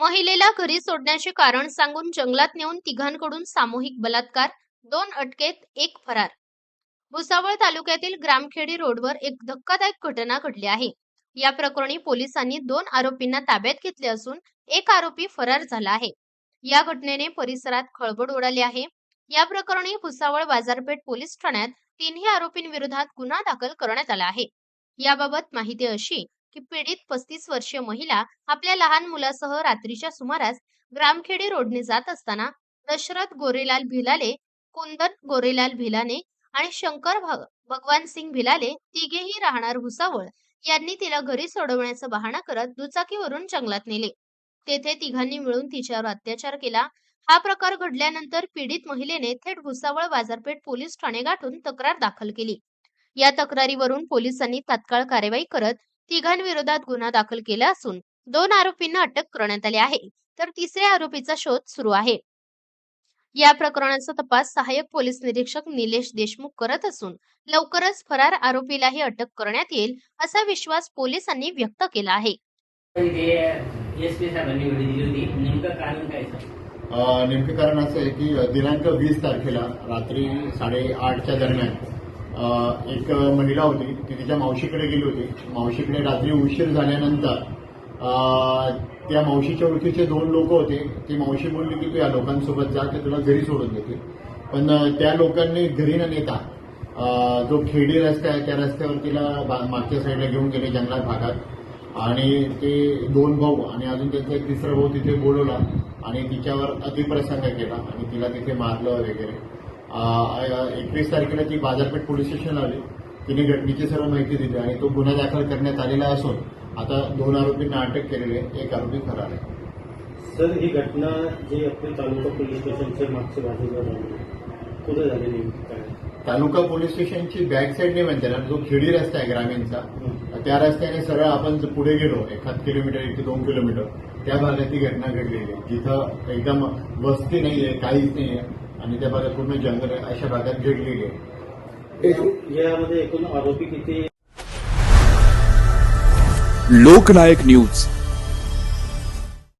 महिलेला घरी सोडण्याचे कारण सांगून जंगलात नेऊन तिघांकडून सामूहिक बलात्कार दोन अटकेत एक फरार. भुसावळ तालुक्यातील ग्रामखेडी रोडवर एक धक्कादायक घटना घडली आहे. या प्रकरणी पोलिसांनी दोन आरोपींना ताब्यात घेतले असून एक आरोपी फरार झाला आहे. या घटनेने परिसरात खळबळ उडाली आहे. या प्रकरणी भुसावळ बाजारपेठ पोलीस ठाण्यात तिन्ही आरोपींविरोधात गुन्हा दाखल करण्यात आला आहे. याबाबत माहिती अशी की पीडित पस्तीस वर्षीय महिला आपल्या लहान मुलासह रात्रीच्या सुमारास ग्रामखेडी रोडने जात असताना दशरथ गोरेलाल भिलाले कुंदन गोरेलाल भिलाने आणि शंकर भगवान सिंग भिलाले तिघेही राहणार भुसावळ यांनी तिला घरी सोडवण्याचा बहाणा करत दुचाकीवरून जंगलात नेले. तेथे तिघांनी मिळून तिच्यावर अत्याचार केला. हा प्रकार घडल्यानंतर पीडित महिलेने थेट भुसावळ बाजारपेठ पोलीस ठाणे गाठून तक्रार दाखल केली. या तक्रारीवरून पोलिसांनी तात्काळ कारवाई करत तिघांविरोधात गुन्हा दाखल केला असून दोन आरोपींना अटक करण्यात आली आहे. तर तिसऱ्या आरोपीचा शोध सुरू आहे. या प्रकरणाचा तपास सहाय्यक पोलीस निरीक्षक निलेश देशमुख करत असून लवकरच फरार आरोपीलाही अटक करण्यात येईल असा विश्वास पोलिसांनी व्यक्त केला आहे. नेमकं कारण असं आहे की दिनांक वीस तारखेला रात्री साडेआठच्या दरम्यान एक महिला होती. ती तिच्या मावशीकडे गेली होती. मावशीकडे रात्री उशीर झाल्यानंतर त्या मावशीच्या ओळखीचे दोन लोक होते. ती मावशी बोलली की तू या लोकांसोबत जा ते तुला घरी सोडून देते पण त्या लोकांनी घरी न नेता जो खेडी रस्ता आहे त्या रस्त्यावर तिला बा- मागच्या साईडला घेऊन गेले जंगलात भागात. आणि ते दोन भाऊ आणि अजून त्यांचा एक तिसरा भाऊ तिथे बोलवला आणि तिच्यावर अतिप्रसंग केला आणि तिला तिथे मारलं वगैरे. एकवीस तारखेला ती बाजारपेठ पोलीस स्टेशनला आली. तिने घटनेची सर्व माहिती दिली आणि तो गुन्हा दाखल करण्यात आलेला असून आता दोन आरोपींना अटक केलेली आहे. एक आरोपी फरार आहे. सर ही घटना जी आपली तालुका पोलीस स्टेशनच्या मागच्या बाजूला झाली कुठे झाली नेमकी काय? तालुका पोलीस स्टेशनची बॅक साईडने म्हणते ना जो खेडी रस्ता आहे ग्रामीणचा त्या रस्त्याने सरळ आपण पुढे गेलो एखाद किलोमीटर एक ते दोन किलोमीटर त्या भागात ती घटना घडलेली आहे. जिथं एकदम वस्ती नाहीये काहीच नाहीये. आणि त्या भागात पूर्ण जंगल आहे अशा भागात घडलेली आहे. यामध्ये एकूण आरोपी किती? लोकनायक न्यूज.